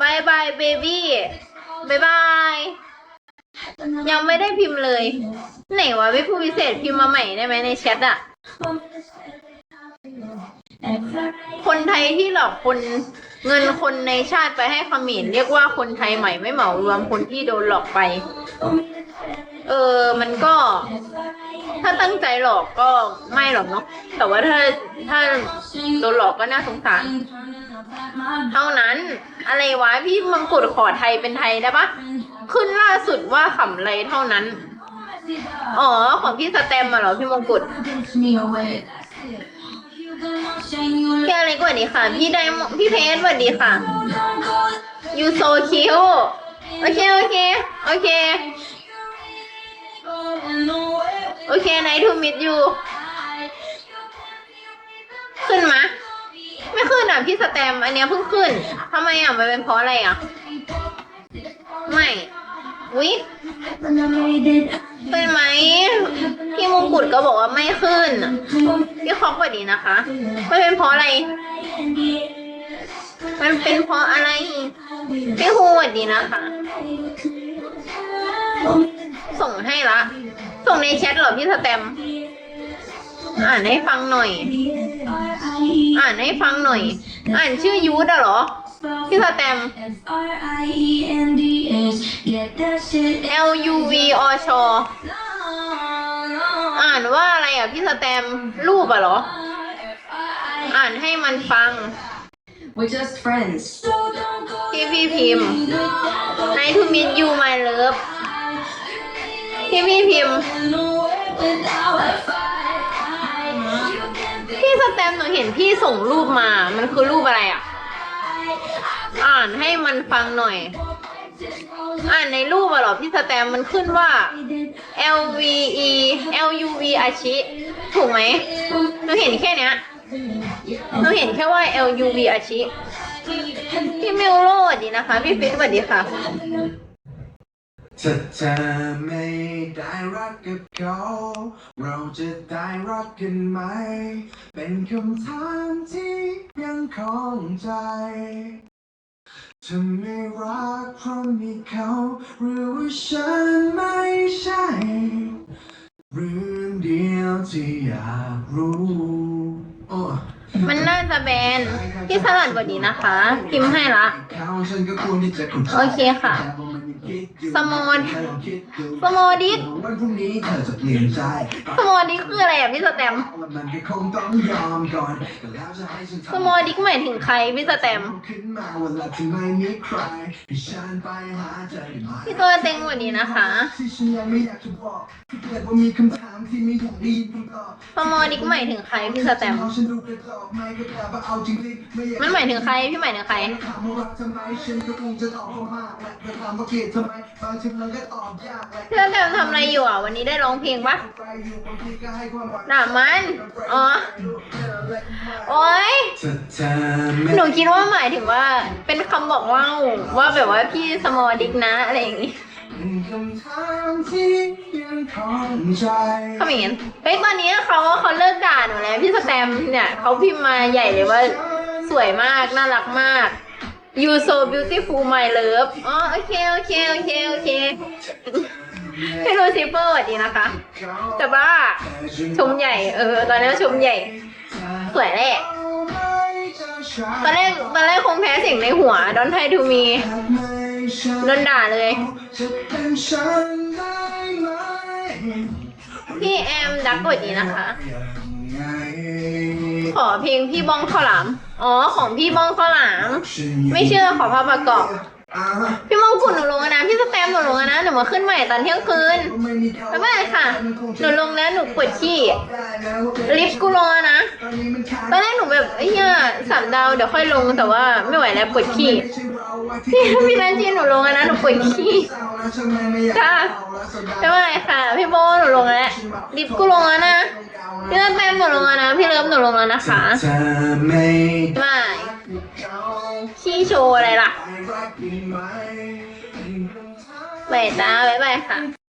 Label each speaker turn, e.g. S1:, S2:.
S1: บายบายเบบี้บายบาย ยังไม่ได้พิมพ์เลย ไหนวะพี่ผู้พิเศษพิมพ์มาใหม่ได้ไหมในแชทอะคนไทยที่หลอกคนเงินคนในชาติไปให้เขมรเรียกว่าคนไทยใหม่ไม่เหมารวมคนที่โดนหลอกไป เออ มันก็ ถ้าตั้งใจหลอกก็ไม่หรอกเนาะแต่ว่าถ้าถ้าโดนหลอกก็น่าสงสาร เท่านั้นอะไรวะพี่มังกรขอไทยเป็นไทยได้ปะขึ้นล่าสุดว่าขำไรเท่านั้น อ๋อ ของพี่สแตมมาเหรอพี่มงกุฎพี่อะไรกว่านี้ค่ะ พี่ไดมพี่เพชรสวัสดีค่ะ you so cute โอเค โอเค โอเค โอเค nice to meet you ขึ้นมะไม่ขึ้นอะพี่สแตม อันเนี้ยเพิ่งขึ้นทำไมอะ มันเป็นเพราะอะไรอะ ไม่วิขึ้นไหมพี่มงกุฎก็บอกว่าไม่ขึ้นพี่คอกวัสดีนะคะมันเป็นเพราะอะไร มันเป็นเพราะอะไรพี่ฮูสวัสดีนะคะ ส่งให้ละ ส่งในแชทเหรอพี่สแตม อ่านให้ฟังหน่อย อ่านให้ฟังหน่อย อ่านชื่อยูดอะเหรอ พี่สแตม L U V อชออ่านว่าอะไรอะพี่สแตม รูปอะเหรอ อ่านให้มันฟัง
S2: We're just friends.
S1: พี่พี่พิมพ์ Nice to meet you my love พี่พี่พิมพ์ พี่สแตมหนูเห็นพี่ส่งรูปมา มันคือรูปอะไรอะ อ่านให้มันฟังหน่อย อ่านในรูปอะเหรอพี่สแตมมันขึ้นว่า L V E L U V อาชิถูกไหมหนูเห็นแค่เนี้ยหนูเห็นแค่ว่า L U V อาชิพี่มิวโรดีนะคะ พี่ฟิตสวัสดีค่ะ
S3: ถ้าเธอไม่ได้รักกับเขา เราจะได้รักกันไหม เป็นคำถามที่ยังคล่องใจเธอไม่รักเพราะมีเขา หรือว่าฉันไม่ใช่ เรื่องเดียวที่อยากรู้โอ้
S1: มันน่าจะแบนพี่สลัดสวัสดีนะคะพิมพ์ให้ละโอเคค่ะ สมอนสมอดิก
S3: วันพรุ่งนี้เธอจะเปลี่ยนใจ
S1: สมอดิกคืออะไรอะพี่สแตม
S3: มันก็คงต้องยอมก่อนก็แล้วจะให้ฉัน
S1: สมอดิกหมายถึงใครพี่สแตม
S3: ขึ้นมาวันละที่ไม่มีใครให้ฉันไปหาเธอได้ไหม
S1: พี่ตัวเต็งสวัสดีนะคะ
S3: ที่ฉันยังไม่อยากจะบอกที่เกิดว่ามีคำถามที่ไม่อยากได้ยินคำตอบ
S1: สมอดิกหมายถึงใครพี่สแตม
S3: ฉันดูกระจอกไม่ก็แบบว่าเอาจริงๆไม่อยาก
S1: มันหมายถึงใครพี่หมายถึงใคร
S3: ถามว่ารักทำไมฉันก็คงจะตอบว่ามากแหละแต่ถามว่าเกลียดทำไมบางทีมันก็ตอบยากแหละ
S1: พี่สแตมทำอะไรอยู่อะ วันนี้ได้ร้องเพลงปะ
S3: ไปอยู่บางทีก็ให้ความหวัง
S1: หนามัน อ๋อ โอ๊ย
S3: ถ้าเธอไม่
S1: หนูคิดว่าหมายถึงว่าเป็นคำบอกเล่าว่าแบบว่าพี่สมอดิกนะอะไรอย่างงี้
S3: เป็นคำถามที่ยังคล่องใจ
S1: เขาไม่เห็นเฮ้ยตอนนี้เขาเขาเลิกด่าหนูแล้วพี่สแตมเนี่ยเขาพิมพ์มาใหญ่เลยว่าสวยมากน่ารักมาก you so beautiful my love อ๋อโอเคโอเคโอเคโอเคพี่ลูซิเปอร์สวัสดีนะคะ แต่ว่าชมใหญ่ เออ ตอนนี้ชมใหญ่ สวยแหละตอนแรกตอนแรกคงแพ้เสียงในหัว Don't try to me โดนด่าเลย
S3: จะเป็นฉันได้ไหม
S1: พี่แอมดักสวัสดีนะคะ
S3: ยังไง
S1: ขอเพลงพี่บ้องข้าวหลาม อ๋อ ของพี่บ้องข้าวหลาม ไม่เชื่อขอภาพประกอบ
S3: อ่า
S1: พี่มงกุฎหนูลงแล้วนะพี่สแตมหนูลงแล้วนะหนูมาขึ้นใหม่ตอนเที่ยงคืน
S3: ไม่มีเขา
S1: บ๊ายบายค่ะ หนูลงแล้วหนูปวดขี้ ลิฟต์กูลงแล้วนะ
S3: ตอนนี้มันขาด
S1: ตอนแรกหนูแบบไอ้เหี้ยสามดาวเดี๋ยวค่อยลงแต่ว่าไม่ไหวแล้วปวดขี้พี่พี่นันจีหนูลงแล้วนะหนูปวดขี้จ้าไม่เป็นไรค่ะ พี่โบหนูลงแล้วลิฟต์กูลงแล้วนะพี่สแตมหนูลงแล้วนะ พี่เลิฟหนูลงแล้วนะคะ
S3: เธอไม่
S1: ไม่ขี้โชว์อะไรล่ะ
S3: รักดี ไหม
S1: บายจ้าบ๊ายบายค่ะ